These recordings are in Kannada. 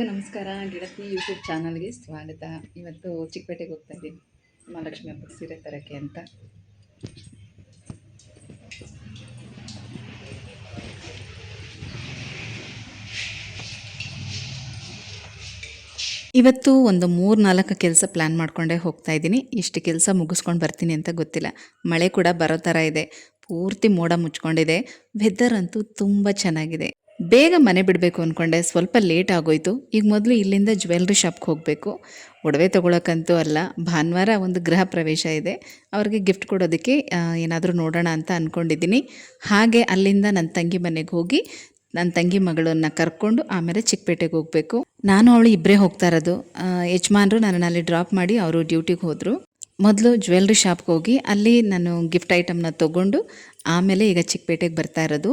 ಎಲ್ರಿಗೂ ನಮಸ್ಕಾರ. ಗೆಳತಿ ಯೂಟ್ಯೂಬ್ ಚಾನಲ್ಗೆ ಸ್ವಾಗತ. ಇವತ್ತು ಚಿಕ್ಕಪೇಟೆಗೆ ಹೋಗ್ತಾ ಇದ್ದೀನಿ. ಮಹಾಲಕ್ಷ್ಮಿ ಹಬ್ಬಕ್ಕೆ ಸೀರೆ ತರಕ್ಕೆ ಅಂತ. ಇವತ್ತು ಒಂದು ಮೂರು ನಾಲ್ಕು ಕೆಲಸ ಪ್ಲ್ಯಾನ್ ಮಾಡ್ಕೊಂಡೇ ಹೋಗ್ತಾ ಇದ್ದೀನಿ. ಇಷ್ಟು ಕೆಲಸ ಮುಗಿಸ್ಕೊಂಡು ಬರ್ತೀನಿ ಅಂತ ಗೊತ್ತಿಲ್ಲ. ಮಳೆ ಕೂಡ ಬರೋ ಥರ ಇದೆ. ಪೂರ್ತಿ ಮೋಡ ಮುಚ್ಕೊಂಡಿದೆ. ವೆದರ್ ಅಂತೂ ತುಂಬ ಚೆನ್ನಾಗಿದೆ. ಬೇಗ ಮನೆ ಬಿಡಬೇಕು ಅಂದ್ಕೊಂಡೆ ಸ್ವಲ್ಪ ಲೇಟ್ ಆಗೋಯ್ತು. ಈಗ ಮೊದಲು ಇಲ್ಲಿಂದ ಜ್ಯುವೆಲ್ರಿ ಶಾಪ್ಗೆ ಹೋಗಬೇಕು. ಒಡವೆ ತೊಗೊಳಕ್ಕಂತೂ ಅಲ್ಲ. ಭಾನುವಾರ ಒಂದು ಗೃಹ ಪ್ರವೇಶ ಇದೆ. ಅವ್ರಿಗೆ ಗಿಫ್ಟ್ ಕೊಡೋದಕ್ಕೆ ಏನಾದರೂ ನೋಡೋಣ ಅಂತ ಅಂದ್ಕೊಂಡಿದ್ದೀನಿ ಹಾಗೆ ಅಲ್ಲಿಂದ ನನ್ನ ತಂಗಿ ಮನೆಗೆ ಹೋಗಿ ನನ್ನ ತಂಗಿ ಮಗಳನ್ನ ಕರ್ಕೊಂಡು ಆಮೇಲೆ ಚಿಕ್ಕಪೇಟೆಗೆ ಹೋಗಬೇಕು. ನಾನು ಅವಳು ಇಬ್ಬರೇ ಹೋಗ್ತಾ ಇರೋದು. ಯಜಮಾನರು ನನ್ನನ್ನು ಅಲ್ಲಿ ಡ್ರಾಪ್ ಮಾಡಿ ಅವರು ಡ್ಯೂಟಿಗೆ ಹೋದರು. ಮೊದಲು ಜ್ಯುವೆಲ್ರಿ ಶಾಪ್ಗೆ ಹೋಗಿ ಅಲ್ಲಿ ನಾನು ಗಿಫ್ಟ್ ಐಟಮ್ನ ತೊಗೊಂಡು ಆಮೇಲೆ ಈಗ ಚಿಕ್ಕಪೇಟೆಗೆ ಬರ್ತಾ ಇರೋದು.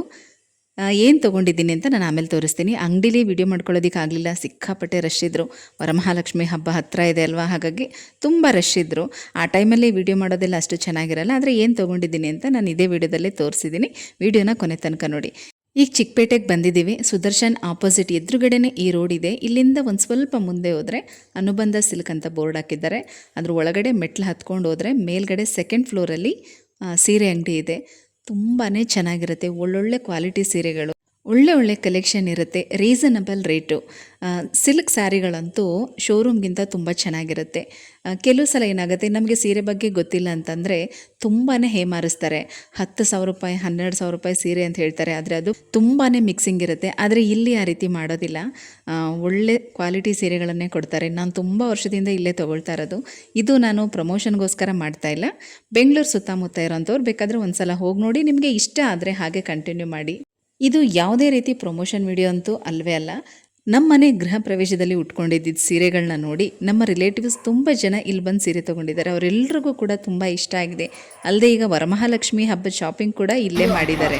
ಏನು ತೊಗೊಂಡಿದ್ದೀನಿ ಅಂತ ನಾನು ಆಮೇಲೆ ತೋರಿಸ್ತೀನಿ. ಅಂಗಡಿಲಿ ವಿಡಿಯೋ ಮಾಡ್ಕೊಳ್ಳೋದಕ್ಕೆ ಆಗಲಿಲ್ಲ. ಸಿಕ್ಕಾಪಟ್ಟೆ ರಶ್ ಇದ್ದರು ವರಮಹಾಲಕ್ಷ್ಮಿ ಹಬ್ಬ ಹತ್ತಿರ ಇದೆ ಅಲ್ವಾ? ಹಾಗಾಗಿ ತುಂಬ ರಶ್ ಇದ್ದರು ಆ ಟೈಮಲ್ಲಿ ವಿಡಿಯೋ ಮಾಡೋದೆಲ್ಲ ಅಷ್ಟು ಚೆನ್ನಾಗಿರಲ್ಲ. ಆದರೆ ಏನು ತೊಗೊಂಡಿದ್ದೀನಿ ಅಂತ ನಾನು ಇದೇ ವಿಡಿಯೋದಲ್ಲೇ ತೋರಿಸಿದ್ದೀನಿ ವೀಡಿಯೋನ ಕೊನೆ ತನಕ ನೋಡಿ. ಈಗ ಚಿಕ್ಕಪೇಟೆಗೆ ಬಂದಿದ್ದೀವಿ ಸುದರ್ಶನ್ ಆಪೋಸಿಟ್ ಎದುರುಗಡೆನೇ ಈ ರೋಡ್ ಇದೆ. ಇಲ್ಲಿಂದ ಒಂದು ಸ್ವಲ್ಪ ಮುಂದೆ ಹೋದರೆ ಅನುಬಂಧ ಸಿಲ್ಕ್ ಅಂತ ಬೋರ್ಡ್ ಹಾಕಿದ್ದಾರೆ. ಅದ್ರ ಒಳಗಡೆ ಮೆಟ್ಲು ಹತ್ಕೊಂಡು ಹೋದರೆ ಮೇಲ್ಗಡೆ ಸೆಕೆಂಡ್ ಫ್ಲೋರಲ್ಲಿ ಸೀರೆ ಅಂಗಡಿ ಇದೆ. ತುಂಬಾ ಚೆನ್ನಾಗಿರುತ್ತೆ. ಒಳ್ಳೊಳ್ಳೆ ಕ್ವಾಲಿಟಿ ಸೀರೆಗಳು. ಒಳ್ಳೆ ಒಳ್ಳೆ ಕಲೆಕ್ಷನ್ ಇರುತ್ತೆ ರೀಸನಬಲ್ ರೇಟು ಸಿಲ್ಕ್ ಸ್ಯಾರಿಗಳಂತೂ ಶೋರೂಮ್ಗಿಂತ ತುಂಬ ಚೆನ್ನಾಗಿರುತ್ತೆ. ಕೆಲವು ಸಲ ಏನಾಗುತ್ತೆ, ನಮಗೆ ಸೀರೆ ಬಗ್ಗೆ ಗೊತ್ತಿಲ್ಲ ಅಂತಂದರೆ ತುಂಬಾ ಹೇಮಾರಿಸ್ತಾರೆ. ಹತ್ತು ಸಾವಿರ ರೂಪಾಯಿ, ಹನ್ನೆರಡು ಸಾವಿರ ರೂಪಾಯಿ ಸೀರೆ ಅಂತ ಹೇಳ್ತಾರೆ, ಆದರೆ ಅದು ತುಂಬಾ ಮಿಕ್ಸಿಂಗ್ ಇರುತ್ತೆ. ಆದರೆ ಇಲ್ಲಿ ಆ ರೀತಿ ಮಾಡೋದಿಲ್ಲ. ಒಳ್ಳೆ ಕ್ವಾಲಿಟಿ ಸೀರೆಗಳನ್ನೇ ಕೊಡ್ತಾರೆ. ನಾನು ತುಂಬ ವರ್ಷದಿಂದ ಇಲ್ಲೇ ತೊಗೊಳ್ತಾ ಇರೋದು. ಇದು ನಾನು ಪ್ರಮೋಷನ್ಗೋಸ್ಕರ ಮಾಡ್ತಾ ಇಲ್ಲ. ಬೆಂಗಳೂರು ಸುತ್ತಮುತ್ತ ಇರೋಂಥವ್ರು ಬೇಕಾದರೆ ಒಂದು ಸಲ ಹೋಗಿ ನೋಡಿ, ನಿಮಗೆ ಇಷ್ಟ ಆದರೆ ಹಾಗೆ ಕಂಟಿನ್ಯೂ ಮಾಡಿ. ಇದು ಯಾವುದೇ ರೀತಿ ಪ್ರಮೋಷನ್ ವಿಡಿಯೋ ಅಂತೂ ಅಲ್ವೇ ಅಲ್ಲ. ನಮ್ಮ ಮನೆ ಗೃಹ ಪ್ರವೇಶದಲ್ಲಿ ಉಟ್ಕೊಂಡಿದ್ದ ಸೀರೆಗಳನ್ನ ನೋಡಿ ನಮ್ಮ ರಿಲೇಟಿವ್ಸ್ ತುಂಬ ಜನ ಇಲ್ಲಿ ಬಂದು ಸೀರೆ ತೊಗೊಂಡಿದ್ದಾರೆ ಅವರೆಲ್ಲರಿಗೂ ಕೂಡ ತುಂಬ ಇಷ್ಟ ಆಗಿದೆ. ಅಲ್ಲದೆ ಈಗ ವರಮಹಾಲಕ್ಷ್ಮಿ ಹಬ್ಬದ ಶಾಪಿಂಗ್ ಕೂಡ ಇಲ್ಲೇ ಮಾಡಿದ್ದಾರೆ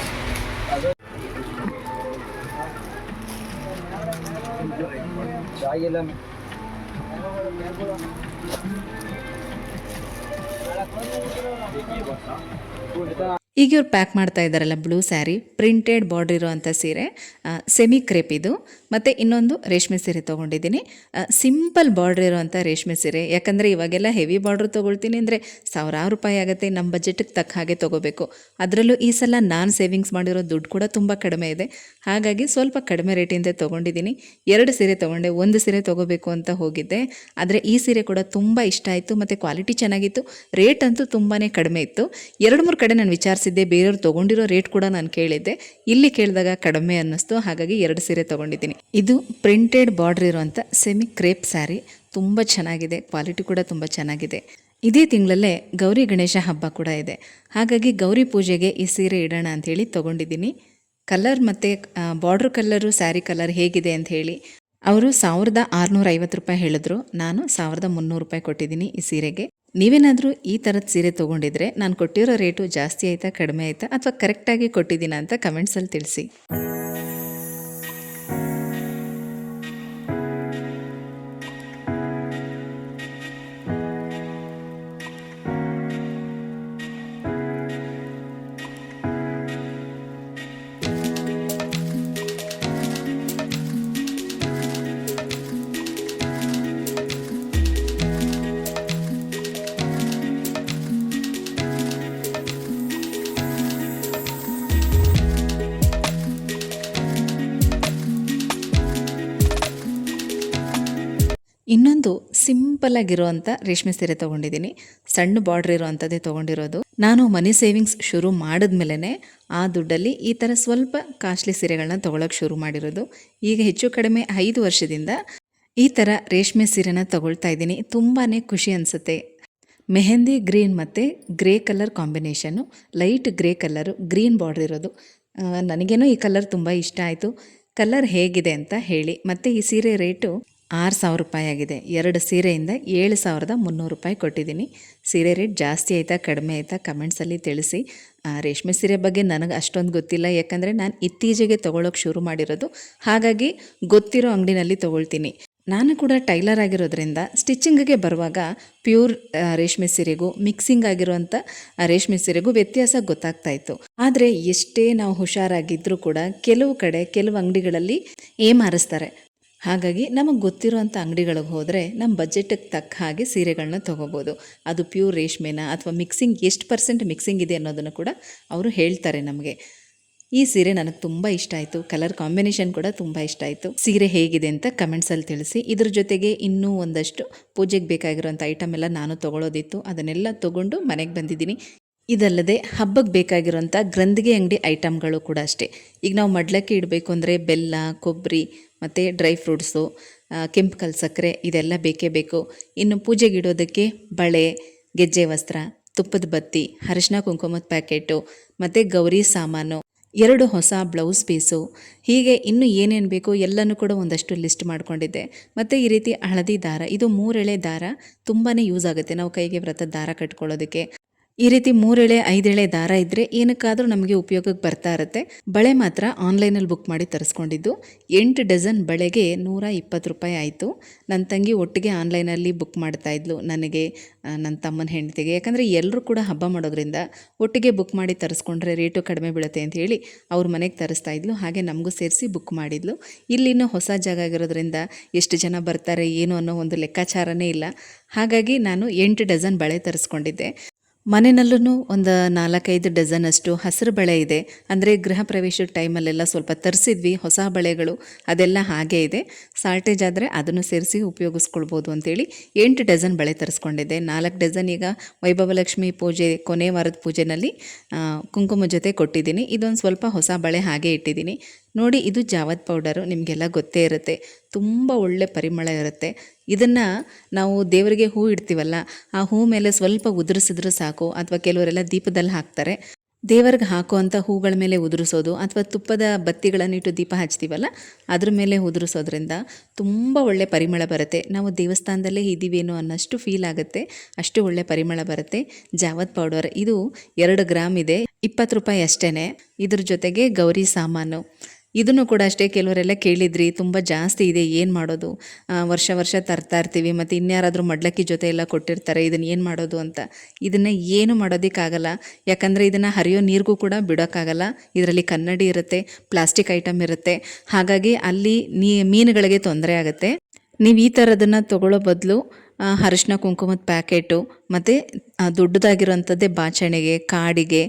ಮಿಸಿಲ್ ಸರಿ ಈಗ ಇವ್ರು ಪ್ಯಾಕ್ ಮಾಡ್ತಾ ಇದ್ದಾರಲ್ಲ ಬ್ಲೂ ಸ್ಯಾರಿ ಪ್ರಿಂಟೆಡ್ ಬಾರ್ಡರ್ ಇರುವಂಥ ಸೀರೆ ಸೆಮಿ ಕ್ರೇಪ್ ಇದು. ಮತ್ತು ಇನ್ನೊಂದು ರೇಷ್ಮೆ ಸೀರೆ ತೊಗೊಂಡಿದ್ದೀನಿ. ಸಿಂಪಲ್ ಬಾರ್ಡರ್ ಇರುವಂಥ ರೇಷ್ಮೆ ಸೀರೆ. ಯಾಕಂದರೆ ಇವಾಗೆಲ್ಲ ಹೆವಿ ಬಾರ್ಡ್ರ್ ತೊಗೊಳ್ತೀನಿ ಅಂದರೆ ಸಾವಿರಾರು ರೂಪಾಯಿ ಆಗುತ್ತೆ ನಮ್ಮ ಬಜೆಟ್ಗೆ ತಕ್ಕ ಹಾಗೆ ತೊಗೋಬೇಕು. ಅದರಲ್ಲೂ ಈ ಸಲ ನಾನು ಸೇವಿಂಗ್ಸ್ ಮಾಡಿರೋ ದುಡ್ಡು ಕೂಡ ತುಂಬ ಕಡಿಮೆ ಇದೆ. ಹಾಗಾಗಿ ಸ್ವಲ್ಪ ಕಡಿಮೆ ರೇಟಿಂದ ತೊಗೊಂಡಿದ್ದೀನಿ. ಎರಡು ಸೀರೆ ತೊಗೊಂಡೆ, ಒಂದು ಸೀರೆ ತೊಗೋಬೇಕು ಅಂತ ಹೋಗಿದ್ದೆ. ಆದರೆ ಈ ಸೀರೆ ಕೂಡ ತುಂಬ ಇಷ್ಟ ಆಯಿತು, ಮತ್ತು ಕ್ವಾಲಿಟಿ ಚೆನ್ನಾಗಿತ್ತು. ರೇಟ್ ಅಂತೂ ತುಂಬಾ ಕಡಿಮೆ ಇತ್ತು. ಎರಡು ಮೂರು ಕಡೆ ನಾನು ವಿಚಾರಿಸಿದ್ದೆ. ಬೇರೆಯವ್ರು ತೊಗೊಂಡಿರೋ ರೇಟ್ ಕೂಡ ನಾನು ಕೇಳಿದ್ದೆ. ಇಲ್ಲಿ ಕೇಳಿದಾಗ ಕಡಿಮೆ ಅನ್ನಿಸ್ತು, ಹಾಗಾಗಿ ಎರಡು ಸೀರೆ ತೊಗೊಂಡಿದ್ದೀನಿ. ಇದು ಪ್ರಿಂಟೆಡ್ ಬಾರ್ಡರ್ ಇರುವಂಥ ಸೆಮಿ ಕ್ರೇಪ್ ಸ್ಯಾರಿ ತುಂಬ ಚೆನ್ನಾಗಿದೆ ಕ್ವಾಲಿಟಿ ಕೂಡ ತುಂಬ ಚೆನ್ನಾಗಿದೆ. ಇದೇ ತಿಂಗಳಲ್ಲೇ ಗೌರಿ ಗಣೇಶ ಹಬ್ಬ ಕೂಡ ಇದೆ. ಹಾಗಾಗಿ ಗೌರಿ ಪೂಜೆಗೆ ಈ ಸೀರೆ ಇಡೋಣ ಅಂಥೇಳಿ ತೊಗೊಂಡಿದ್ದೀನಿ. ಕಲರ್ ಮತ್ತು ಬಾರ್ಡ್ರ್ ಕಲರು ಸ್ಯಾರಿ ಕಲರ್ ಹೇಗಿದೆ ಅಂತ ಹೇಳಿ. ಅವರು ಸಾವಿರದ ಆರುನೂರ ಐವತ್ತು ರೂಪಾಯಿ ಹೇಳಿದ್ರು. ನಾನು ಸಾವಿರದ ಮುನ್ನೂರು ರೂಪಾಯಿ ಕೊಟ್ಟಿದ್ದೀನಿ ಈ ಸೀರೆಗೆ. ನೀವೇನಾದರೂ ಈ ಥರದ ಸೀರೆ ತೊಗೊಂಡಿದ್ರೆ ನಾನು ಕೊಟ್ಟಿರೋ ರೇಟು ಜಾಸ್ತಿ ಆಯಿತಾ, ಕಡಿಮೆ ಆಯಿತಾ ಅಥವಾ ಕರೆಕ್ಟಾಗಿ ಕೊಟ್ಟಿದ್ದೀನಾ ಅಂತ ಕಮೆಂಟ್ಸಲ್ಲಿ ತಿಳಿಸಿ. ಸಿಂಪಲ್ ಆಗಿರುವಂಥ ರೇಷ್ಮೆ ಸೀರೆ ತೊಗೊಂಡಿದ್ದೀನಿ. ಸಣ್ಣ ಬಾರ್ಡ್ರ್ ಇರುವಂಥದ್ದೇ ತೊಗೊಂಡಿರೋದು. ನಾನು ಮನಿ ಸೇವಿಂಗ್ಸ್ ಶುರು ಮಾಡಿದ್ಮೇಲೆ ಆ ದುಡ್ಡಲ್ಲಿ ಈ ಥರ ಸ್ವಲ್ಪ ಕಾಸ್ಟ್ಲಿ ಸೀರೆಗಳನ್ನ ತೊಗೊಳಕ್ಕೆ ಶುರು ಮಾಡಿರೋದು. ಈಗ ಹೆಚ್ಚು ಕಡಿಮೆ ಐದು ವರ್ಷದಿಂದ ಈ ಥರ ರೇಷ್ಮೆ ಸೀರೆನ ತೊಗೊಳ್ತಾ ಇದ್ದೀನಿ. ತುಂಬಾ ಖುಷಿ ಅನಿಸುತ್ತೆ. ಮೆಹಂದಿ ಗ್ರೀನ್ ಮತ್ತು grey colour combination light grey colour green border ಇರೋದು. ನನಗೇನೋ ಈ ಕಲರ್ ತುಂಬ ಇಷ್ಟ ಆಯಿತು. ಕಲರ್ ಹೇಗಿದೆ ಅಂತ ಹೇಳಿ. ಮತ್ತು ಈ ಸೀರೆ ರೇಟು ಆರು ಸಾವಿರ ರೂಪಾಯಿ ಆಗಿದೆ. ಎರಡು ಸೀರೆಯಿಂದ ಏಳು ಸಾವಿರದ ಮುನ್ನೂರು ರೂಪಾಯಿ ಕೊಟ್ಟಿದ್ದೀನಿ. ಸೀರೆ ರೇಟ್ ಜಾಸ್ತಿ ಆಯಿತಾ, ಕಡಿಮೆ ಆಯಿತಾ ಕಮೆಂಟ್ಸಲ್ಲಿ ತಿಳಿಸಿ. ರೇಷ್ಮೆ ಸೀರೆ ಬಗ್ಗೆ ನನಗೆ ಅಷ್ಟೊಂದು ಗೊತ್ತಿಲ್ಲ. ಯಾಕಂದರೆ ನಾನು ಇತ್ತೀಚೆಗೆ ತೊಗೊಳೋಕೆ ಶುರು ಮಾಡಿರೋದು. ಹಾಗಾಗಿ ಗೊತ್ತಿರೋ ಅಂಗಡಿನಲ್ಲಿ ತೊಗೊಳ್ತೀನಿ. ನಾನು ಕೂಡ ಟೈಲರ್ ಆಗಿರೋದ್ರಿಂದ ಸ್ಟಿಚ್ಚಿಂಗ್ಗೆ ಬರುವಾಗ ಪ್ಯೂರ್ ರೇಷ್ಮೆ ಸೀರೆಗೂ, ಮಿಕ್ಸಿಂಗ್ ಆಗಿರುವಂಥ ರೇಷ್ಮೆ ಸೀರೆಗೂ ವ್ಯತ್ಯಾಸ ಗೊತ್ತಾಗ್ತಾ ಇತ್ತು. ಆದರೆ ಎಷ್ಟೇ ನಾವು ಹುಷಾರಾಗಿದ್ದರೂ ಕೂಡ ಕೆಲವು ಕಡೆ, ಕೆಲವು ಅಂಗಡಿಗಳಲ್ಲಿ ಏಮಾರಿಸ್ತಾರೆ. ಹಾಗಾಗಿ ನಮಗೆ ಗೊತ್ತಿರೋಂಥ ಅಂಗಡಿಗಳಿಗೆ ಹೋದರೆ ನಮ್ಮ ಬಜೆಟಿಗೆ ತಕ್ಕ ಹಾಗೆ ಸೀರೆಗಳನ್ನ ತೊಗೋಬೋದು. ಅದು ಪ್ಯೂರ್ ರೇಷ್ಮೆನ ಅಥವಾ ಮಿಕ್ಸಿಂಗ್ ಎಷ್ಟು ಪರ್ಸೆಂಟ್ ಮಿಕ್ಸಿಂಗ್ ಇದೆ ಅನ್ನೋದನ್ನು ಕೂಡ ಅವರು ಹೇಳ್ತಾರೆ ನಮಗೆ. ಈ ಸೀರೆ ನನಗೆ ತುಂಬ ಇಷ್ಟ ಆಯಿತು. ಕಲರ್ ಕಾಂಬಿನೇಷನ್ ಕೂಡ ತುಂಬ ಇಷ್ಟ ಆಯಿತು. ಸೀರೆ ಹೇಗಿದೆ ಅಂತ ಕಮೆಂಟ್ಸಲ್ಲಿ ತಿಳಿಸಿ. ಇದ್ರ ಜೊತೆಗೆ ಇನ್ನೂ ಒಂದಷ್ಟು ಪೂಜೆಗೆ ಬೇಕಾಗಿರುವಂಥ ಐಟಮ್ ಎಲ್ಲ ನಾನು ತೊಗೊಳೋದಿತ್ತು. ಅದನ್ನೆಲ್ಲ ತೊಗೊಂಡು ಮನೆಗೆ ಬಂದಿದ್ದೀನಿ. ಇದಲ್ಲದೆ ಹಬ್ಬಕ್ಕೆ ಬೇಕಾಗಿರುವಂಥ ಗ್ರಂಥಿಗೆ ಅಂಗಡಿ ಐಟಮ್ಗಳು ಕೂಡ ಅಷ್ಟೇ. ಈಗ ನಾವು ಮಡ್ಲಕ್ಕೆ ಇಡಬೇಕು ಅಂದರೆ ಬೆಲ್ಲ, ಕೊಬ್ಬರಿ ಮತ್ತು ಡ್ರೈ ಫ್ರೂಟ್ಸು ಕೆಂಪು ಕಲ್ ಸಕ್ಕರೆ ಇದೆಲ್ಲ ಬೇಕೇ ಬೇಕು. ಇನ್ನು ಪೂಜೆಗೆ ಇಡೋದಕ್ಕೆ ಬಳೆ, ಗೆಜ್ಜೆ ವಸ್ತ್ರ, ತುಪ್ಪದ ಬತ್ತಿ, ಅರಿಶಿನ ಕುಂಕುಮದ ಪ್ಯಾಕೆಟು ಮತ್ತು ಗೌರಿ ಸಾಮಾನು, ಎರಡು ಹೊಸ ಬ್ಲೌಸ್ ಪೀಸು. ಹೀಗೆ ಇನ್ನು ಏನೇನು ಬೇಕು ಎಲ್ಲನೂ ಕೂಡ ಒಂದಷ್ಟು ಲಿಸ್ಟ್ ಮಾಡಿಕೊಂಡಿದ್ದೆ. ಮತ್ತು ಈ ರೀತಿ ಹಳದಿ ದಾರ, ಇದು ಮೂರೆಳೆ ದಾರ ತುಂಬಾ ಯೂಸ್ ಆಗುತ್ತೆ. ನಾವು ಕೈಗೆ ವ್ರತ ದಾರ ಕಟ್ಕೊಳ್ಳೋದಕ್ಕೆ. ಈ ರೀತಿ ಮೂರೆಳೆ, ಐದೆಳೆ ದಾರ ಇದ್ದರೆ ಏನಕ್ಕಾದರೂ ನಮಗೆ ಉಪಯೋಗಕ್ಕೆ ಬರ್ತಾ ಇರುತ್ತೆ. ಬಳೆ ಮಾತ್ರ ಆನ್ಲೈನಲ್ಲಿ ಬುಕ್ ಮಾಡಿ ತರಿಸ್ಕೊಂಡಿದ್ದು. ಎಂಟು ಡಜನ್ ಬಳೆಗೆ ನೂರ ಇಪ್ಪತ್ತು ರೂಪಾಯಿ ಆಯಿತು. ನನ್ನ ತಂಗಿ ಒಟ್ಟಿಗೆ ಆನ್ಲೈನಲ್ಲಿ ಬುಕ್ ಮಾಡ್ತಾ ಇದ್ಲು. ನನಗೆ ನನ್ನ ತಮ್ಮನ ಹೆಂಡತಿಗೆ. ಯಾಕಂದರೆ ಎಲ್ಲರೂ ಕೂಡ ಹಬ್ಬ ಮಾಡೋದ್ರಿಂದ ಒಟ್ಟಿಗೆ ಬುಕ್ ಮಾಡಿ ತರಿಸ್ಕೊಂಡ್ರೆ ರೇಟು ಕಡಿಮೆ ಬೀಳುತ್ತೆ ಅಂತ ಹೇಳಿ ಅವ್ರ ಮನೆಗೆ ತರಿಸ್ತಾ ಇದ್ಲು. ಹಾಗೆ ನಮಗೂ ಸೇರಿಸಿ ಬುಕ್ ಮಾಡಿದ್ಲು. ಇಲ್ಲಿನ್ನೂ ಹೊಸ ಜಾಗ ಆಗಿರೋದ್ರಿಂದ ಎಷ್ಟು ಜನ ಬರ್ತಾರೆ, ಏನು ಅನ್ನೋ ಒಂದು ಲೆಕ್ಕಾಚಾರನೇ ಇಲ್ಲ. ಹಾಗಾಗಿ ನಾನು ಎಂಟು ಡಜನ್ ಬಳೆ ತರಿಸ್ಕೊಂಡಿದ್ದೆ. ಮನೆಯಲ್ಲೂ ಒಂದು ನಾಲ್ಕೈದು ಡಜನ್ ಅಷ್ಟು ಹಸಿರು ಬಳೆ ಇದೆ. ಅಂದರೆ ಗೃಹ ಪ್ರವೇಶದ ಟೈಮಲ್ಲೆಲ್ಲ ಸ್ವಲ್ಪ ತರಿಸಿದ್ವಿ, ಹೊಸ ಬಳೆಗಳು, ಅದೆಲ್ಲ ಹಾಗೇ ಇದೆ. ಸಾಲ್ಟೇಜ್ ಆದರೆ ಅದನ್ನು ಸೇರಿಸಿ ಉಪಯೋಗಿಸ್ಕೊಳ್ಬೋದು ಅಂತೇಳಿ ಎಂಟು ಡಜನ್ ಬಳೆ ತರಿಸ್ಕೊಂಡಿದ್ದೆ. ನಾಲ್ಕು ಡಜನ್ ಈಗ ವೈಭವಲಕ್ಷ್ಮಿ ಪೂಜೆ, ಕೊನೆ ವಾರದ ಪೂಜೆನಲ್ಲಿ ಕುಂಕುಮ ಜೊತೆ ಕೊಟ್ಟಿದ್ದೀನಿ. ಇದೊಂದು ಸ್ವಲ್ಪ ಹೊಸ ಬಳೆ ಹಾಗೆ ಇಟ್ಟಿದ್ದೀನಿ. ನೋಡಿ, ಇದು ಜಾವದ್ ಪೌಡರು, ನಿಮಗೆಲ್ಲ ಗೊತ್ತೇ ಇರುತ್ತೆ. ತುಂಬ ಒಳ್ಳೆ ಪರಿಮಳ ಇರುತ್ತೆ. ಇದನ್ನು ನಾವು ದೇವರಿಗೆ ಹೂ ಇಡ್ತೀವಲ್ಲ, ಆ ಹೂ ಮೇಲೆ ಸ್ವಲ್ಪ ಉದುರಿಸಿದ್ರೆ ಸಾಕು, ಅಥವಾ ಕೆಲವರೆಲ್ಲ ದೀಪದಲ್ಲಿ ಹಾಕ್ತಾರೆ. ದೇವರಿಗೆ ಹಾಕುವಂಥ ಹೂಗಳ ಮೇಲೆ ಉದುರಿಸೋದು, ಅಥವಾ ತುಪ್ಪದ ಬತ್ತಿಗಳನ್ನಿಟ್ಟು ದೀಪ ಹಚ್ತೀವಲ್ಲ, ಅದ್ರ ಮೇಲೆ ಉದುರಿಸೋದ್ರಿಂದ ತುಂಬ ಒಳ್ಳೆ ಪರಿಮಳ ಬರುತ್ತೆ. ನಾವು ದೇವಸ್ಥಾನದಲ್ಲೇ ಇದ್ದೀವೇನೋ ಅನ್ನೋಷ್ಟು ಫೀಲ್ ಆಗುತ್ತೆ, ಅಷ್ಟು ಒಳ್ಳೆ ಪರಿಮಳ ಬರುತ್ತೆ. ಜಾವದ್ ಪೌಡರ್, ಇದು ಎರಡು ಗ್ರಾಮ್ ಇದೆ, ಇಪ್ಪತ್ತು ರೂಪಾಯಿ ಅಷ್ಟೇ ಇದ್ರ ಜೊತೆಗೆ ಗೌರಿ ಸಾಮಾನು. ಇದನ್ನು ಕೂಡ ಅಷ್ಟೇ ಕೆಲವರೆಲ್ಲ ಕೇಳಿದ್ರಿ, ತುಂಬ ಜಾಸ್ತಿ ಇದೆ, ಏನು ಮಾಡೋದು? ವರ್ಷ ವರ್ಷ ತರ್ತಾ ಇರ್ತೀವಿ, ಮತ್ತು ಇನ್ಯಾರಾದರೂ ಮಡ್ಲಕ್ಕಿ ಜೊತೆ ಎಲ್ಲ ಕೊಟ್ಟಿರ್ತಾರೆ ಇದನ್ನು ಏನು ಮಾಡೋದು ಅಂತ. ಇದನ್ನು ಏನು ಮಾಡೋದಕ್ಕಾಗಲ್ಲ, ಯಾಕಂದರೆ ಇದನ್ನು ಹರಿಯೋ ನೀರಿಗೂ ಕೂಡ ಬಿಡೋಕ್ಕಾಗಲ್ಲ. ಇದರಲ್ಲಿ ಕನ್ನಡಿ ಇರುತ್ತೆ, ಪ್ಲಾಸ್ಟಿಕ್ ಐಟಮ್ ಇರುತ್ತೆ. ಹಾಗಾಗಿ ಅಲ್ಲಿ ನೀ, ಮೀನುಗಳಿಗೆ ತೊಂದರೆ ಆಗುತ್ತೆ. ನೀವು ಈ ಥರದನ್ನು ತಗೊಳ್ಳೋ ಬದಲು ಅರಿಶಿನ, ಕುಂಕುಮದ ಪ್ಯಾಕೆಟು, ಮತ್ತು ದೊಡ್ಡದಾಗಿರೋಂಥದ್ದೇ ಬಾಚಣಿಗೆ, ಕಾಡಿಗೆ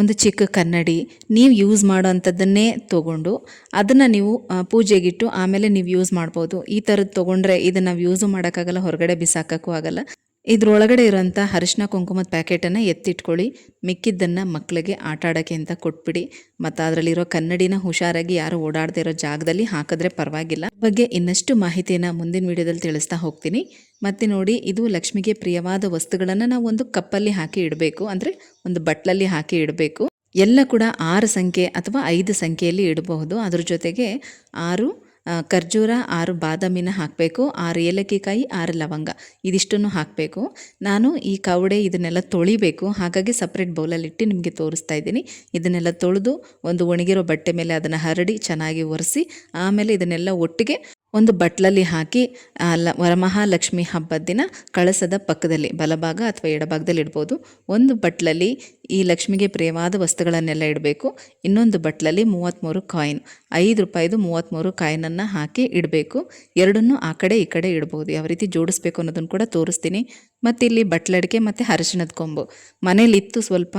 ಒಂದು ಚಿಕ್ಕ ಕನ್ನಡಿ ನೀವು ಯೂಸ್ ಮಾಡೋ ಅಂಥದ್ದನ್ನೇ ತೊಗೊಂಡು ಅದನ್ನು ನೀವು ಪೂಜೆಗಿಟ್ಟು ಆಮೇಲೆ ನೀವು ಯೂಸ್ ಮಾಡ್ಬೋದು. ಈ ಥರದ್ದು ತೊಗೊಂಡ್ರೆ ಇದನ್ನು ನಾವು ಯೂಸು ಮಾಡೋಕ್ಕಾಗಲ್ಲ, ಹೊರಗಡೆ ಬಿಸಾಕೋಕ್ಕೂ ಆಗಲ್ಲ. ಇದ್ರೊಳಗಡೆ ಇರೋಂಥ ಅರಿಶಿನ, ಕುಂಕುಮದ ಪ್ಯಾಕೆಟನ್ನು ಎತ್ತಿಟ್ಕೊಳ್ಳಿ. ಮಿಕ್ಕಿದ್ದನ್ನು ಮಕ್ಕಳಿಗೆ ಆಟ ಆಡೋಕ್ಕೆ ಅಂತ ಕೊಟ್ಬಿಡಿ. ಮತ್ತು ಅದರಲ್ಲಿರೋ ಕನ್ನಡಿನ ಹುಷಾರಾಗಿ ಯಾರು ಓಡಾಡದೇ ಇರೋ ಜಾಗದಲ್ಲಿ ಹಾಕಿದ್ರೆ ಪರವಾಗಿಲ್ಲ. ಬಗ್ಗೆ ಇನ್ನಷ್ಟು ಮಾಹಿತಿಯನ್ನು ಮುಂದಿನ ವಿಡಿಯೋದಲ್ಲಿ ತಿಳಿಸ್ತಾ ಹೋಗ್ತೀನಿ. ಮತ್ತು ನೋಡಿ, ಇದು ಲಕ್ಷ್ಮಿಗೆ ಪ್ರಿಯವಾದ ವಸ್ತುಗಳನ್ನು ನಾವು ಒಂದು ಕಪ್ಪಲ್ಲಿ ಹಾಕಿ ಇಡಬೇಕು. ಅಂದರೆ ಒಂದು ಬಟ್ಲಲ್ಲಿ ಹಾಕಿ ಇಡಬೇಕು. ಎಲ್ಲ ಕೂಡ ಆರು ಸಂಖ್ಯೆ ಅಥವಾ ಐದು ಸಂಖ್ಯೆಯಲ್ಲಿ ಇಡಬಹುದು. ಅದ್ರ ಜೊತೆಗೆ ಆರು ಖರ್ಜೂರ ಆರು ಬಾದಾಮಿನ ಹಾಕಬೇಕು, ಆರು ಏಲಕ್ಕಿಕಾಯಿ, ಆರು ಲವಂಗ. ಇದಿಷ್ಟನ್ನು ಹಾಕಬೇಕು. ನಾನು ಈ ಕವಡೆ ಇದನ್ನೆಲ್ಲ ತೊಳಿಬೇಕು. ಹಾಗಾಗಿ ಸಪ್ರೇಟ್ ಬೌಲಲ್ಲಿಟ್ಟು ನಿಮಗೆ ತೋರಿಸ್ತಾ ಇದ್ದೀನಿ. ಇದನ್ನೆಲ್ಲ ತೊಳೆದು ಒಂದು ಒಣಗಿರೋ ಬಟ್ಟೆ ಮೇಲೆ ಅದನ್ನು ಹರಡಿ ಚೆನ್ನಾಗಿ ಒರೆಸಿ, ಆಮೇಲೆ ಇದನ್ನೆಲ್ಲ ಒಟ್ಟಿಗೆ ಒಂದು ಬಟ್ಲಲ್ಲಿ ಹಾಕಿ ವರಮಹಾಲಕ್ಷ್ಮಿ ಹಬ್ಬದ ದಿನ ಕಳಸದ ಪಕ್ಕದಲ್ಲಿ, ಬಲಭಾಗ ಅಥವಾ ಎಡಭಾಗದಲ್ಲಿ ಇಡ್ಬೋದು. ಒಂದು ಬಟ್ಲಲ್ಲಿ ಈ ಲಕ್ಷ್ಮಿಗೆ ಪ್ರಿಯವಾದ ವಸ್ತುಗಳನ್ನೆಲ್ಲ ಇಡಬೇಕು. ಇನ್ನೊಂದು ಬಟ್ಲಲ್ಲಿ ಮೂವತ್ತ್ಮೂರು ಕಾಯಿನ್, ಐದು ರೂಪಾಯಿದು ಮೂವತ್ತ್ಮೂರು ಕಾಯಿನನ್ನು ಹಾಕಿ ಇಡಬೇಕು. ಎರಡನ್ನೂ ಆ ಕಡೆ ಈ ಕಡೆ ಇಡ್ಬೋದು. ಯಾವ ರೀತಿ ಜೋಡಿಸ್ಬೇಕು ಅನ್ನೋದನ್ನು ಕೂಡ ತೋರಿಸ್ತೀನಿ. ಮತ್ತು ಇಲ್ಲಿ ಬಟ್ಲಡಿಕೆ ಮತ್ತು ಅರಿಶಿಣದ ಕೊಂಬು. ಮನೇಲಿತ್ತು ಸ್ವಲ್ಪ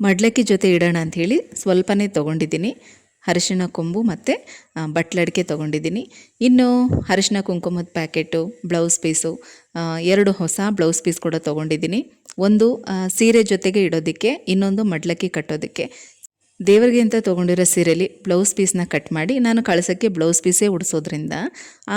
ಮಡ್ಲಕ್ಕಿ ಜೊತೆ ಇಡೋಣ ಅಂಥೇಳಿ ಸ್ವಲ್ಪನೇ ತೊಗೊಂಡಿದ್ದೀನಿ. ಅರಿಶಿಣ ಕೊಂಬು ಮತ್ತು ಬಟ್ಲಡಿಕೆ ತೊಗೊಂಡಿದ್ದೀನಿ. ಇನ್ನು ಅರಿಶಿಣ ಕುಂಕುಮದ ಪ್ಯಾಕೆಟು, ಬ್ಲೌಸ್ ಪೀಸು ಎರಡು ಹೊಸ ಬ್ಲೌಸ್ ಪೀಸ್ ಕೂಡ ತೊಗೊಂಡಿದ್ದೀನಿ. ಒಂದು ಸೀರೆ ಜೊತೆಗೆ ಇಡೋದಕ್ಕೆ, ಇನ್ನೊಂದು ಮಡ್ಲಕ್ಕಿ ಕಟ್ಟೋದಕ್ಕೆ. ದೇವರಿಗೆ ಅಂತ ತೊಗೊಂಡಿರೋ ಸೀರೆಯಲ್ಲಿ ಬ್ಲೌಸ್ ಪೀಸ್ನ ಕಟ್ ಮಾಡಿ ನಾನು ಕಳ್ಸೋಕ್ಕೆ ಬ್ಲೌಸ್ ಪೀಸೇ ಉಡಿಸೋದ್ರಿಂದ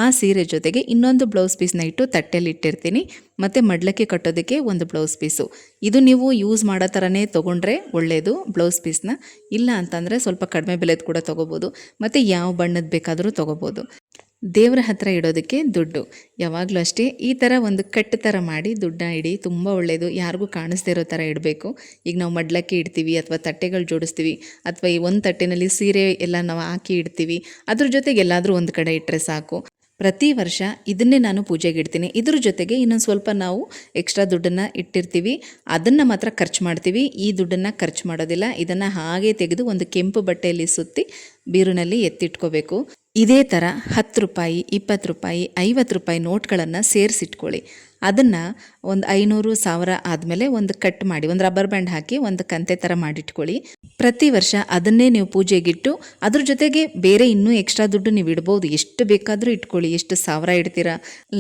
ಆ ಸೀರೆ ಜೊತೆಗೆ ಇನ್ನೊಂದು ಬ್ಲೌಸ್ ಪೀಸ್ನ ಇಟ್ಟು ತಟ್ಟೆಯಲ್ಲಿ ಇಟ್ಟಿರ್ತೀನಿ, ಮತ್ತು ಮಡ್ಲಕ್ಕೆ ಕಟ್ಟೋದಕ್ಕೆ ಒಂದು ಬ್ಲೌಸ್ ಪೀಸು ಇದು ನೀವು ಯೂಸ್ ಮಾಡೋ ಥರನೇ ತೊಗೊಂಡ್ರೆ ಒಳ್ಳೆಯದು ಬ್ಲೌಸ್ ಪೀಸ್ನ ಇಲ್ಲ ಅಂತಂದರೆ ಸ್ವಲ್ಪ ಕಡಿಮೆ ಬೆಲೆದು ಕೂಡ ತೊಗೋಬೋದು, ಮತ್ತು ಯಾವ ಬಣ್ಣದ ಬೇಕಾದರೂ ತೊಗೋಬೋದು. ದೇವರ ಹತ್ರ ಇಡೋದಕ್ಕೆ ದುಡ್ಡು. ಯಾವಾಗಲೂ ಅಷ್ಟೇ ಈ ಥರ ಒಂದು ಕಟ್ಟು ಥರ ಮಾಡಿ ದುಡ್ಡನ್ನ ಇಡಿ, ತುಂಬ ಒಳ್ಳೆಯದು ಯಾರಿಗೂ ಕಾಣಿಸ್ದೇ ಇರೋ ಥರ ಇಡಬೇಕು. ಈಗ ನಾವು ಮಡ್ಲಕ್ಕೆ ಇಡ್ತೀವಿ ಅಥವಾ ತಟ್ಟೆಗಳು ಜೋಡಿಸ್ತೀವಿ ಅಥವಾ ಈ ಒಂದು ತಟ್ಟೆನಲ್ಲಿ ಸೀರೆ ಎಲ್ಲ ನಾವು ಹಾಕಿ ಇಡ್ತೀವಿ. ಅದ್ರ ಜೊತೆಗೆ ಎಲ್ಲಾದರೂ ಒಂದು ಕಡೆ ಇಟ್ಟರೆ ಸಾಕು. ಪ್ರತಿ ವರ್ಷ ಇದನ್ನೇ ನಾನು ಪೂಜೆಗೆ ಇಡ್ತೀನಿ. ಇದ್ರ ಜೊತೆಗೆ ಇನ್ನೊಂದು ಸ್ವಲ್ಪ ನಾವು ಎಕ್ಸ್ಟ್ರಾ ದುಡ್ಡನ್ನು ಇಟ್ಟಿರ್ತೀವಿ. ಅದನ್ನು ಮಾತ್ರ ಖರ್ಚು ಮಾಡ್ತೀವಿ. ಈ ದುಡ್ಡನ್ನು ಖರ್ಚು ಮಾಡೋದಿಲ್ಲ. ಇದನ್ನು ಹಾಗೆ ತೆಗೆದು ಒಂದು ಕೆಂಪು ಬಟ್ಟೆಯಲ್ಲಿ ಸುತ್ತಿ ಬೀರುನಲ್ಲಿ ಎತ್ತಿಟ್ಕೋಬೇಕು. ಇದೇ ಥರ ಹತ್ತು ರೂಪಾಯಿ, ಇಪ್ಪತ್ತು ರೂಪಾಯಿ, ಐವತ್ತು ರೂಪಾಯಿ ನೋಟ್ಗಳನ್ನು ಸೇರಿಸಿಟ್ಕೊಳ್ಳಿ. ಅದನ್ನು ಒಂದು ಐನೂರು ಸಾವಿರ ಆದಮೇಲೆ ಒಂದು ಕಟ್ ಮಾಡಿ, ಒಂದು ರಬ್ಬರ್ ಬ್ಯಾಂಡ್ ಹಾಕಿ ಒಂದು ಕಂತೆ ಥರ ಮಾಡಿಟ್ಕೊಳ್ಳಿ. ಪ್ರತಿ ವರ್ಷ ಅದನ್ನೇ ನೀವು ಪೂಜೆಗಿಟ್ಟು, ಅದ್ರ ಜೊತೆಗೆ ಬೇರೆ ಇನ್ನೂ ಎಕ್ಸ್ಟ್ರಾ ದುಡ್ಡು ನೀವು ಇಡ್ಬೋದು. ಎಷ್ಟು ಬೇಕಾದರೂ ಇಟ್ಕೊಳ್ಳಿ. ಎಷ್ಟು ಸಾವಿರ ಇಡ್ತೀರಾ,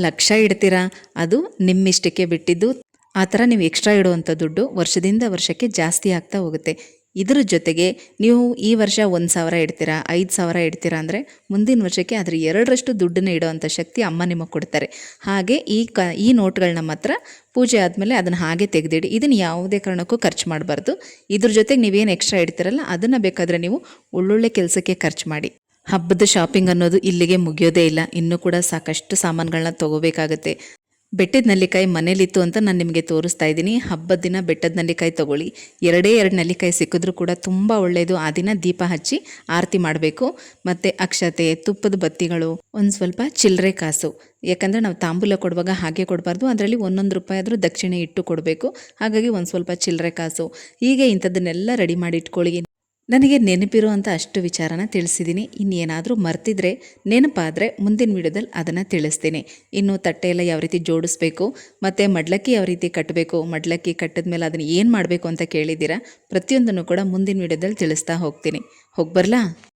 ಲಕ್ಷ ಇಡ್ತೀರಾ, ಅದು ನಿಮ್ಮಿಷ್ಟಕ್ಕೆ ಬಿಟ್ಟಿದ್ದು. ಆ ಥರ ನೀವು ಎಕ್ಸ್ಟ್ರಾ ಇಡುವಂಥ ದುಡ್ಡು ವರ್ಷದಿಂದ ವರ್ಷಕ್ಕೆ ಜಾಸ್ತಿ ಆಗ್ತಾ ಹೋಗುತ್ತೆ. ಇದ್ರ ಜೊತೆಗೆ ನೀವು ಈ ವರ್ಷ ಒಂದು ಸಾವಿರ ಇಡ್ತೀರಾ, ಐದು ಸಾವಿರ ಇಡ್ತೀರಾ ಅಂದರೆ ಮುಂದಿನ ವರ್ಷಕ್ಕೆ ಅದರ ಎರಡರಷ್ಟು ದುಡ್ಡನ್ನು ಇಡೋವಂಥ ಶಕ್ತಿ ಅಮ್ಮ ನಿಮಗೆ ಕೊಡ್ತಾರೆ. ಹಾಗೆ ಈ ಕ, ಈ ನೋಟ್ಗಳನ್ನ ಮಾತ್ರ ಪೂಜೆ ಆದಮೇಲೆ ಅದನ್ನು ಹಾಗೆ ತೆಗೆದಿಡಿ. ಇದನ್ನು ಯಾವುದೇ ಕಾರಣಕ್ಕೂ ಖರ್ಚು ಮಾಡಬಾರ್ದು. ಇದ್ರ ಜೊತೆಗೆ ನೀವೇನು ಎಕ್ಸ್ಟ್ರಾ ಇಡ್ತೀರಲ್ಲ, ಅದನ್ನು ಬೇಕಾದರೆ ನೀವು ಒಳ್ಳೊಳ್ಳೆ ಕೆಲಸಕ್ಕೆ ಖರ್ಚು ಮಾಡಿ. ಹಬ್ಬದ ಶಾಪಿಂಗ್ ಅನ್ನೋದು ಇಲ್ಲಿಗೆ ಮುಗಿಯೋದೇ ಇಲ್ಲ. ಇನ್ನೂ ಕೂಡ ಸಾಕಷ್ಟು ಸಾಮಾನುಗಳನ್ನ ತೊಗೋಬೇಕಾಗತ್ತೆ. ಬೆಟ್ಟದ ನೆಲ್ಲಿಕಾಯಿ ಮನೇಲಿತ್ತು ಅಂತ ನಾನು ನಿಮಗೆ ತೋರಿಸ್ತಾ ಇದ್ದೀನಿ. ಹಬ್ಬದ ದಿನ ಬೆಟ್ಟದ ನೆಲ್ಲಿಕಾಯಿ ತೊಗೊಳ್ಳಿ. ಎರಡೇ ಎರಡು ನೆಲ್ಲಿಕಾಯಿ ಸಿಕ್ಕಿದ್ರೂ ಕೂಡ ತುಂಬ ಒಳ್ಳೆಯದು ಆ ದಿನ ದೀಪ ಹಚ್ಚಿ ಆರತಿ ಮಾಡಬೇಕು. ಮತ್ತು ಅಕ್ಷತೆ, ತುಪ್ಪದ ಬತ್ತಿಗಳು, ಒಂದು ಸ್ವಲ್ಪ ಚಿಲ್ಲರೆ ಕಾಸು. ಯಾಕಂದರೆ ನಾವು ತಾಂಬೂಲ ಕೊಡುವಾಗ ಹಾಗೆ ಕೊಡಬಾರ್ದು. ಅದರಲ್ಲಿ ಒಂದೊಂದು ರೂಪಾಯಿ ಆದರೂ ದಕ್ಷಿಣೆ ಇಟ್ಟು ಕೊಡಬೇಕು. ಹಾಗಾಗಿ ಒಂದು ಸ್ವಲ್ಪ ಚಿಲ್ಲರೆ ಕಾಸು. ಹೀಗೆ ಇಂಥದ್ದನ್ನೆಲ್ಲ ರೆಡಿ ಮಾಡಿ ಇಟ್ಕೊಳ್ಳಿ. ನನಗೆ ನೆನಪಿರುವಂಥ ಅಷ್ಟು ವಿಚಾರನ ತಿಳಿಸಿದ್ದೀನಿ. ಇನ್ನೇನಾದರೂ ಮರ್ತಿದ್ರೆ, ನೆನಪಾದರೆ ಮುಂದಿನ ವಿಡಿಯೋದಲ್ಲಿ ಅದನ್ನು ತಿಳಿಸ್ತೀನಿ. ಇನ್ನು ತಟ್ಟೆ ಯಾವ ರೀತಿ ಜೋಡಿಸ್ಬೇಕು, ಮತ್ತು ಮಡ್ಲಕ್ಕಿ ಯಾವ ರೀತಿ ಕಟ್ಟಬೇಕು, ಮಡ್ಲಕ್ಕಿ ಕಟ್ಟಿದ ಮೇಲೆ ಅದನ್ನು ಏನು ಮಾಡಬೇಕು ಅಂತ ಕೇಳಿದ್ದೀರಾ? ಪ್ರತಿಯೊಂದನ್ನು ಕೂಡ ಮುಂದಿನ ವಿಡಿಯೋದಲ್ಲಿ ತಿಳಿಸ್ತಾ ಹೋಗ್ತೀನಿ. ಹೋಗಿ ಬರಲಾ?